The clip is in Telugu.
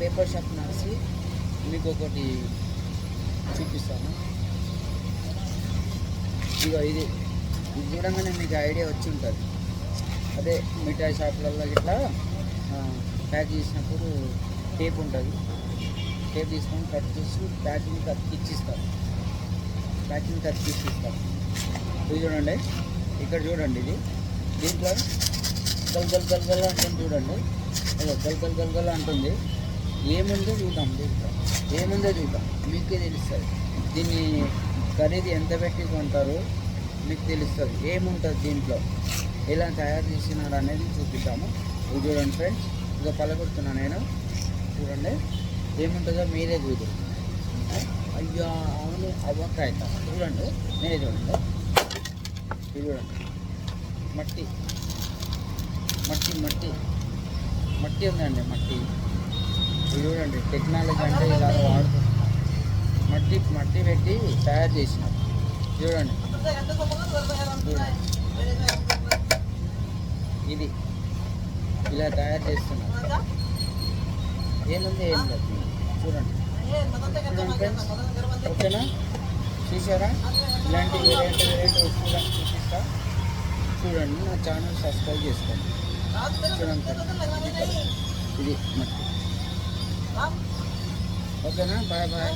పేపర్ షాప్ నడిచి మీకు ఒకటి చూపిస్తాను. ఇక ఇది. ఇది చూడగానే మీకు ఐడియా వచ్చి ఉంటుంది. అదే మిఠాయి షాపులలో ఇట్లా ప్యాక్ చేసినప్పుడు టేప్ ఉంటుంది. టేప్ తీసుకొని కట్ చేసి ప్యాకింగ్ కత్తిచ్చిస్తారు ప్యాకింగ్ కత్తిచ్చిస్తారు ఇది చూడండి. ఇక్కడ చూడండి ఇది. దీంట్లో గల్ గల్ గల్ గల్ అంటుంది చూడండి. గల్ గల్ గల్ గల్ అంటుంది. ఏముందో చూద్దాం చూద్దాం. ఏముందో చూద్దాం. మీకే తెలుస్తుంది. దీన్ని ఖరీదు ఎంత పెట్టి కొంటారు? మీకు తెలుస్తుంది. ఏముంటుంది దీంట్లో? ఎలా తయారు చేసినారు అనేది చూపిస్తాము ఇది చూడండి ఫ్రెండ్స్. ఇక పలకొడుతున్నా నేను. చూడండి. ఏముంటుందో మీరే చూడు. అయ్యా అవును అవ్వకాయ చూడండి. మీరే చూడండి. ఇది చూడండి. మట్టి. మట్టి మట్టి. మట్టి ఉందండి మట్టి. చూడండి టెక్నాలజీ అంటే ఇలా వాడుతుంది మట్టి మట్టి పెట్టి తయారు చేసినాం. చూడండి. ఇది. ఇలా తయారు చేస్తున్నాం. ఏముంది ఏం లేదు. చూడండి. ఓకేనా? చూసారా? ఇలాంటి వెరైటీ వెరైటీ వస్తువులను చూపిస్తా. చూడండి నా ఛానల్ సబ్స్క్రైబ్ చేసుకోండి. చూడండి. ఇది మట్టి. ఓకేనా? Bye bye.